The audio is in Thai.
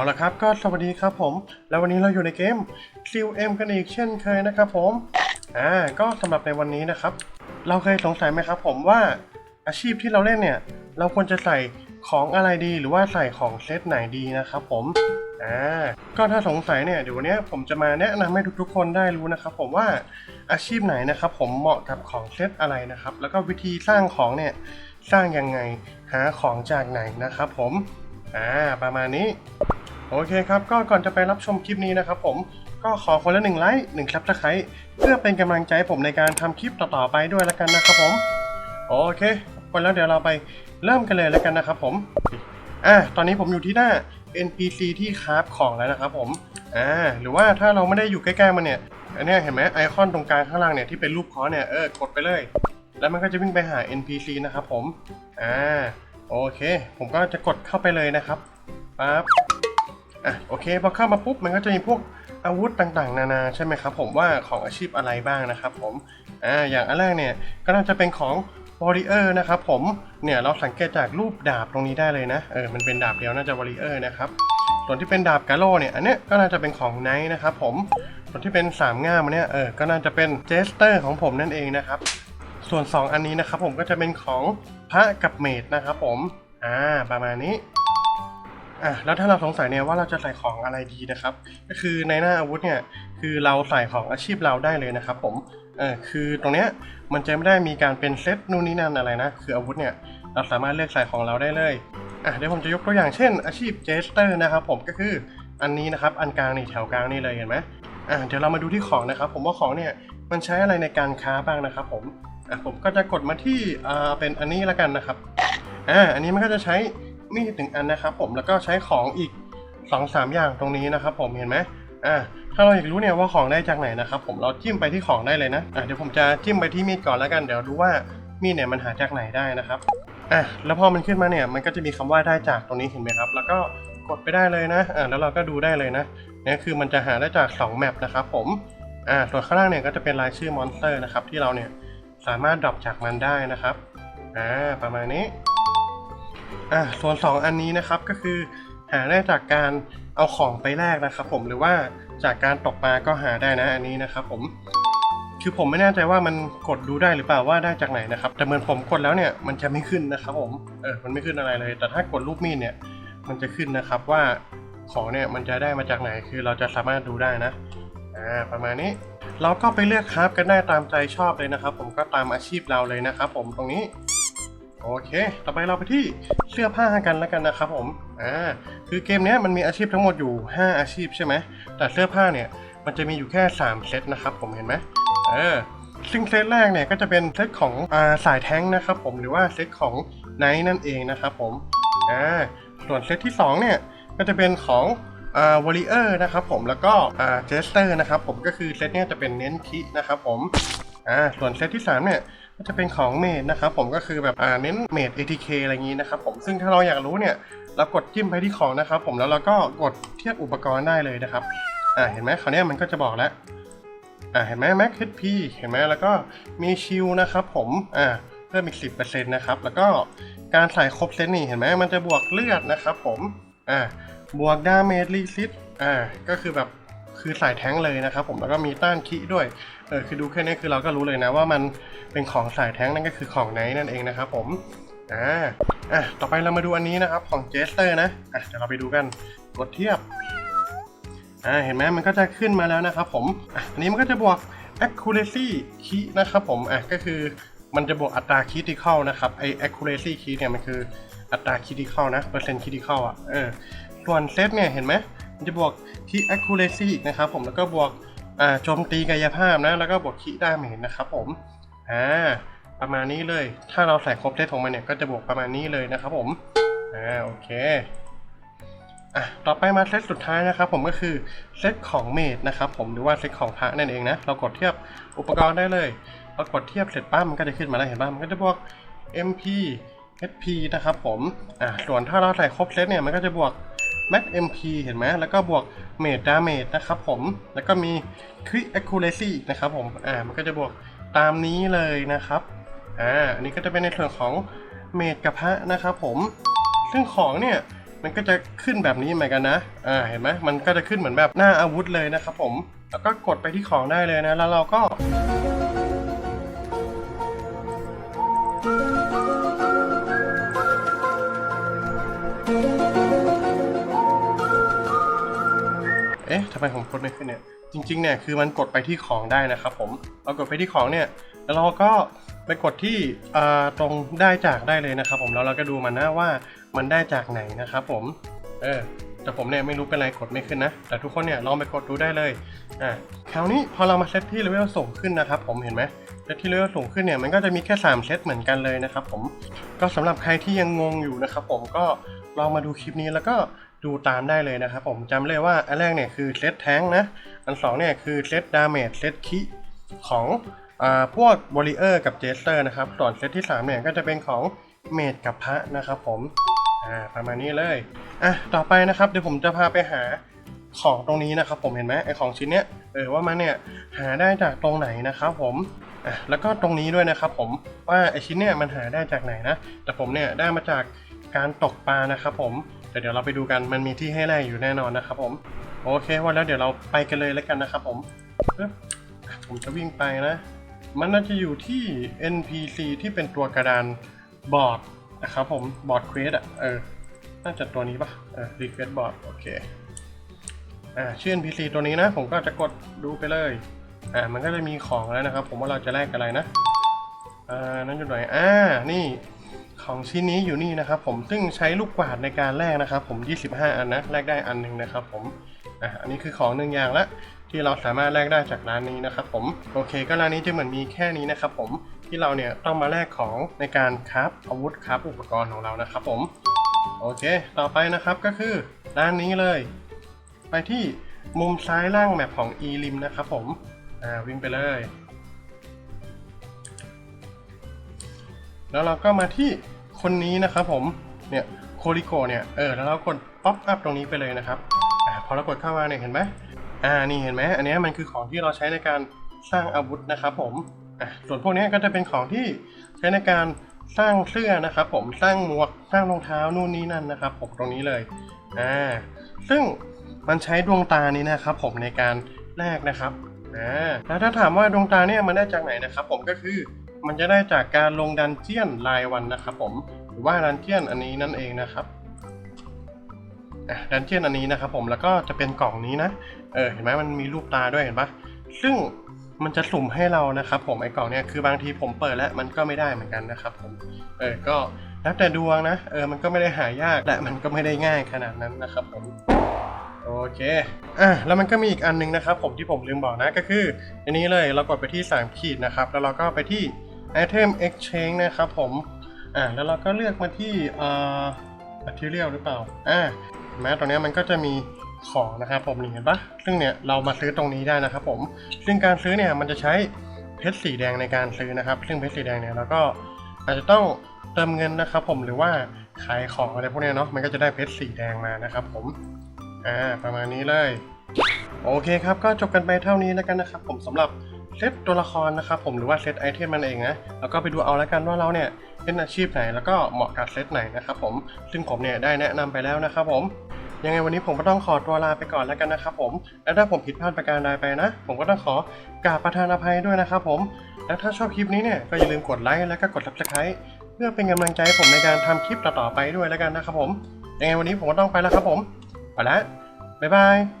เอาละครับก็สวัสดีครับผม แล้ววันนี้เราอยู่ในเกม c m กันอีกเช่นเคยนะครับผมอ่าก็สำหรับในวันนี้นะครับ เราเคยสงสัยไหมครับ ผมว่าอาชีพที่เราเล่นเนี่ย เราควรจะใส่ของอะไรดีหรือว่าใส่ของเซตไหนดีนะครับผมอ่าก็ถ้าสงสัยเนี่ยเดี๋ยววันนี้ผมจะมาแนะนำให้ทุกๆคนได้รู้นะครับ ผมว่าอาชีพไหนนะครับ ผมเหมาะกับของเซตอะไรนะครับ แล้วก็วิธีสร้างของเนี่ยสร้างยังไงหาของจากไหนนะครับ ผมอ่าประมาณนี้ โอเคครับก็ก่อนจะไปรับชมคลิปนี้นะครับผมก็ขอคนละหนึ่งไลค์หนึ่งซับสไครเพื่อเป็นกำลังใจผมในการทำคลิปต่อๆไปด้วยแล้วกันนะครับผมโอเคคนแล้วเดี๋ยวเราไปเริ่มกันเลยแล้วกันนะครับผมอะตอนนี้ผมอยู่ที่หน้า NPC ที่คราฟของแล้วนะครับผมอ่าหรือว่าถ้าเราไม่ได้อยู่ใกล้ๆมันเนี่ยอันนี้เห็นไหมไอคอนตรงกลางข้างล่างเนี่ยที่เป็นรูปคอเนี่ยเออกดไปเลย แล้วมันก็จะวิ่งไปหา NPC นะครับผมอ่าโอเค ผมก็จะกดเข้าไปเลยนะครับปั๊บ อะโอเคพอเข้ามาปุ๊บมันก็จะมีพวกอาวุธต่างๆ นานาใช่ไหมครับผมว่าของอาชีพอะไรบ้างนะครับผมอ่าอย่างอันแรกเนี่ยก็น่าจะเป็นของ warrior นะครับผมเนี่ยเราสังเกตจากรูปดาบตรงนี้ได้เลยนะเออมันเป็นดาบเดียวน่าจะ warrior นะครับส่วนที่เป็นดาบกาโลเนี่ยอันเนี้ยก็น่าจะเป็นของไนท์นะครับผมส่วนที่เป็นสามง่ามเนี้ยเออก็น่าจะเป็นเจสเตอร์ของผมนั่นเองนะครับส่วน 2 อันนี้นะครับผมก็จะเป็นของพระกับเมดนะครับผมอ่าประมาณนี้ อะแล้วถ้าเราสงสัยเนี่ยว่าเราจะใส่ของอะไรดีนะครับ ก็คือในหน้าอาวุธเนี่ยคือเราใส่ของอาชีพเราได้เลยนะครับ ผมเออคือตรงเนี้ยมันจะไม่ได้มีการเป็นเซตนู่นนี่นั่นอะไรนะ คืออาวุธเนี่ยเราสามารถเลือกใส่ของเราได้เลยอะเดี๋ยวผมจะยกตัวอย่างเช่น อาชีพเจสเตอร์นะครับ ผมก็คืออันนี้นะครับอันกลางนี่แถวกลางนี่เลยเห็นไหมอะเดี๋ยวเรามาดูที่ของนะครับ ผมว่าของเนี่ยมันใช้อะไรในการค้าบ้างนะครับ ผมอะผมก็จะกดมาที่อ่าเป็นอันนี้แล้วกันนะครับอ่าอันนี้มันก็จะใช้ มีดหนึ่งอันนะครับผมแล้วก็ใช้ของอีก2อสามอย่างตรงนี้นะครับผมเห็นไหมอ่าถ้าเราอยากรู้เนี่ยว่าของได้จากไหนนะครับผมเราจิ้มไปที่ของได้เลยนะอะเดี๋ยวผมจะจิ้มไปที่มีดก่อนแล้วกันเดี๋ยวดูว่ามีดเนี่ยมันหาจากไหนได้นะครับอะแล้วพอมันขึ้นมาเนี่ยมันก็จะมีคำว่าได้จากตรงนี้เห็นไหมครับ แล้วก็กดไปได้เลยนะอ่าแล้วเราก็ดูได้เลยนะเนี่ยคือมันจะหาได้จาก2แมปนะครับผมอ่าส่วนข้างล่างเนี่ยก็จะเป็นรายชื่อมอนสเตอร์นะครับที่เราเนี่ยสามารถดรอปจากมันได้นะครับอ่าประมาณนี้ อะส่วน 2 อันนี้นะครับก็คือหาได้จากการเอาของไปแลกนะครับ ผมหรือว่าจากการตกปลาก็หาได้นะอันนี้นะครับ ผม คือผมไม่แน่ใจว่ามันกดดูได้หรือเปล่าว่าได้จากไหนนะครับ แต่เหมือนผมกดแล้วเนี่ยมันจะไม่ขึ้นนะครับ ผมเออมันไม่ขึ้นอะไรเลย แต่ถ้ากดรูปมีดเนี่ย มันจะขึ้นนะครับว่าของเนี่ยมันจะได้มาจากไหนคือเราจะสามารถดูได้นะอ่าประมาณนี้เราก็ไปเลือกคราฟกันได้ตามใจชอบเลยนะครับ ผมก็ตามอาชีพเราเลยนะครับ ผมตรงนี้ โอเค ต่อไปเราไปที่เสื้อผ้ากันแล้วกันนะครับผม อ่า คือเกมนี้มันมีอาชีพทั้งหมดอยู่ 5 อาชีพใช่ไหม แต่เสื้อผ้าเนี่ย มันจะมีอยู่แค่ 3 เซตนะครับผมเห็นไหมเออ ซึ่งเซตแรกเนี่ยก็จะเป็นเซตของอ่าสายแท้งนะครับผม หรือว่าเซตของไนท์นั่นเองนะครับผม อ่า ส่วนเซตที่2เนี่ย ก็จะเป็นของอ่าวอริเออร์นะครับผม แล้วก็อ่าเจสเตอร์นะครับผม ก็คือเซตเนี้ยจะเป็นเน้นคินะครับผม อ่า ส่วนเซตที่3เนี่ย ก็จะเป็นของเมดนะครับผมก็คือแบบอ่าเน้นเมด ATK อะไรอย่างนี้นะครับผมซึ่งถ้าเราอยากรู้เนี่ยเรากดจิ้มไปที่ของนะครับผมแล้วเราก็กดเทียบอุปกรณ์ได้เลยนะครับอ่าเห็นไหมคราวเนี้ยมันก็จะบอกแล้วอ่าเห็นไหม Max HP เห็นไหมแล้วก็มีชิลนะครับผมอ่าเพิ่มอีก10%นะครับแล้วก็การใส่ครบเซตนี่เห็นไหมมันจะบวกเลือดนะครับผมอ่าบวกดาเมจรีซิตอ่าก็คือแบบคือใส่แท้งเลยนะครับผมแล้วก็มีต้านคิด้วย เออคือดูแค่นี้คือเราก็รู้เลยนะว่ามันเป็นของสายแท้งนั่นก็คือของไนท์นั่นเองนะครับผมอ่าอะต่อไปเรามาดูอันนี้นะครับของเจสเตอร์นะอะเดี๋ยวเราไปดูกันกดเทียบอ่าเห็นไหมมันก็จะขึ้นมาแล้วนะครับผมอะอันนี้มันก็จะบวก accuracy key นะครับผมอะก็คือมันจะบวกอัตรา critical นะครับไอ accuracy key เนี่ยมันคืออัตรา critical นะเปอร์เซ็นต์ critical อะเออส่วนเซตเนี่ยเห็นไหมมันจะบวกที่ accuracy อีกนะครับผมแล้วก็บวก อ่าโจมตีกายภาพนะ แล้วก็บวกขีดาเมจนะครับผมอ่าประมาณนี้เลย ถ้าเราใส่ครบเซตของมันเนี่ยก็จะบวกประมาณนี้เลยนะครับผมอ่าโอเคอะต่อไปมาเซตสุดท้ายนะครับผมก็คือเซตของเมดนะครับผมหรือว่าเซตของพระนั่นเองนะเรากดเทียบอุปกรณ์ได้เลยเรากดเทียบเสร็จปั๊บมันก็จะขึ้นมาแล้วเห็นป่ะมันก็จะบวก MP HP นะครับผมอ่าส่วนถ้าเราใส่ครบเซตเนี่ยมันก็จะบวก Max MP เห็นไหมแล้วก็บวก Mage Damage นะครับผมแล้วก็มี Quick Accuracy อีกนะครับผมอ่ามันก็จะบวกตามนี้เลยนะครับอ่าอันนี้ก็จะเป็นในส่วนของเมดกับพระนะครับผม ซึ่งของเนี่ยมันก็จะขึ้นแบบนี้เหมือนกันนะอ่าเห็นไหมมันก็จะขึ้นเหมือนแบบหน้าอาวุธเลยนะครับผมแล้วก็กดไปที่ของได้เลยนะแล้วเราก็ะทำไมผมกดไม่ขึ้นเนี่ย จริงๆเนี่ยคือมันกดไปที่ของได้นะครับผมเรากดไปที่ของเนี่ย แล้วเราก็ไปกดที่ตรงได้จากได้เลยนะครับ ผมแล้วเราก็ดูมันนะว่ามันได้จากไหนนะครับผม เออแต่ผมเนี่ยไม่รู้เป็นไรกดไม่ขึ้นนะ แต่ทุกคนเนี่ยลองไปกดดูได้เลย อ่า คราวนี้พอเรามาเซตที่เลเวลสูงขึ้นนะครับผมเห็นไหมเซตที่เลเวลสูงขึ้นเนี่ยมันก็จะมีแค่ 3 เซตเหมือนกันเลยนะครับผม ก็สำหรับใครที่ยังงงอยู่นะครับผมก็ลองมาดูคลิปนี้แล้วก็ ดูตามได้เลยนะครับผมจำเลยว่าอันแรกเนี่ยคือเซตแทงนะ อันสองเนี่ยคือเซตดาเมจเซตคิของอพวกวอริเออร์กับเจสเตอร์นะครับ ส่วนเซตที่3เนี่ยก็จะเป็นของเมดกับพระนะครับผมอ่าประมาณนี้เลยอะต่อไปนะครับเดี๋ยวผมจะพาไปหาของตรงนี้นะครับผมเห็นไหมไอของชิ้นเนี้ยเออว่ามันเนี่ยหาได้จากตรงไหนนะครับผมอะแล้วก็ตรงนี้ด้วยนะครับผมว่าไอชิ้นเนี่ยมันหาได้จากไหนนะแต่ผมเนี่ยได้มาจากการตกปลานะครับผม แต่เดี๋ยวเราไปดูกันมันมีที่ให้แลกอยู่แน่นอนนะครับผม โอเคว่าแล้วเดี๋ยวเราไปกันเลยแล้วกันนะครับผมผมจะวิ่งไปนะ มันน่าจะอยู่ที่ NPC ที่เป็นตัวกระดานบอร์ดนะครับผมบอร์ดเควสอะเออน่าจะตัวนี้ปะเออรีเควสบอร์ดโอเคอ่าชื่อ NPC ตัวนี้นะ ผมก็จะกดดูไปเลยอ่ามันก็จะมีของแล้วนะครับ ผมว่าเราจะแลกอะไรนะอ่านั่นอยู่ไหนอ่านี่ ของชิ้นนี้อยู่นี่นะครับผมซึ่งใช้ลูกกวาดในการแลกนะครับผม 25 อันนะแลกได้อันหนึ่งนะครับผมอะอันนี้คือของหนึ่งอย่างละที่เราสามารถแลกได้จากร้านนี้นะครับผมโอเคก็ร้านนี้จะเหมือนมีแค่นี้นะครับผมที่เราเนี่ยต้องมาแลกของในการคราฟอาวุธคราฟอุปกรณ์ของเรานะครับผมโอเค ต่อไปนะครับก็คือร้านนี้เลย ไปที่มุมซ้ายล่างแมปของ e l i m นะครับผมอ่าวิ่งไปเลย แล้วเราก็มาที่คนนี้นะครับผม เนี่ยโคริโกเนี่ย เออ แล้วเรากดป๊อปอัพตรงนี้ไปเลยนะครับ อ่า พอเรากดเข้ามาเนี่ยเห็นไหมอ่า นี่เห็นไหมอันนี้มันคือของที่เราใช้ในการสร้างอาวุธนะครับผม อะส่วนพวกนี้ก็จะเป็นของที่ใช้ในการสร้างเสื้อนะครับผม สร้างหมวก สร้างรองเท้านู่นนี่นั่นนะครับผมตรงนี้เลย อ่า ซึ่งมันใช้ดวงตานี้นะครับผมในการแลกนะครับ อ่า แล้วถ้าถามว่าดวงตาเนี่ยมันได้จากไหนนะครับผมก็คือ มันจะได้จากการลงดันเจียนรายวันนะครับผม หรือว่าดันเจียนอันนี้นั่นเองนะครับดันเจียนอันนี้นะครับผมแล้วก็จะเป็นกล่องนี้นะ เออเห็นไหมมันมีรูปตาด้วยเห็นปะซึ่งมันจะสุ่มให้เรานะครับผมไอ้กล่องเนี่ยคือบางทีผมเปิดแล้วมันก็ไม่ได้เหมือนกันนะครับผม เออก็แล้วแต่ดวงนะ เออมันก็ไม่ได้หายากและมันก็ไม่ได้ง่ายขนาดนั้นนะครับผมโอเค อะ แล้วมันก็มีอีกอันหนึงนะครับผมที่ผมลืมบอกนะก็คืออันนี้เลยเรากดไปที่3ขีดนะครับ แล้วเราก็ไปที่ item exchange นะครับผมอะแล้วเราก็เลือกมาที่เอ่อ material หรือเปล่าอะเห็นไหมตรงนี้มันก็จะมีของนะครับผมนี่เห็นปะซึ่งเนี่ยเรามาซื้อตรงนี้ได้นะครับผม ซึ่งการซื้อเนี่ยมันจะใช้เพชรสีแดงในการซื้อนะครับ ซึ่งเพชรสีแดงเนี่ยเราก็อาจจะต้องเติมเงินนะครับผมหรือว่าขายของอะไรพวกนี้เนาะมันก็จะได้เพชรสีแดงมานะครับผมอ่าประมาณนี้เลย โอเคครับก็จบกันไปเท่านี้แล้วกันนะครับผมสำหรับ เซตตัวละครนะครับผมหรือว่าเซตไอเทมมันเองนะแล้วก็ไปดูเอาแล้วกันว่าเราเนี่ยเป็นอาชีพไหนแล้วก็เหมาะกับเซตไหนนะครับผมซึ่งผมเนี่ยได้แนะนำไปแล้วนะครับผมยังไงวันนี้ผมก็ต้องขอตัวลาไปก่อนแล้วกันนะครับผม และถ้าผมผิดพลาดประการใดไปนะ ผมก็ต้องขอกราบประทานอภัยด้วยนะครับผม และถ้าชอบคลิปนี้เนี่ยก็อย่าลืมกดไลค์และก็กด subscribe เพื่อเป็นกำลังใจผมในการทำคลิปต่อๆไปด้วยแล้วกันนะครับผม ยังไงวันนี้ผมก็ต้องไปแล้วครับผม ไปแล้วบ๊ายบาย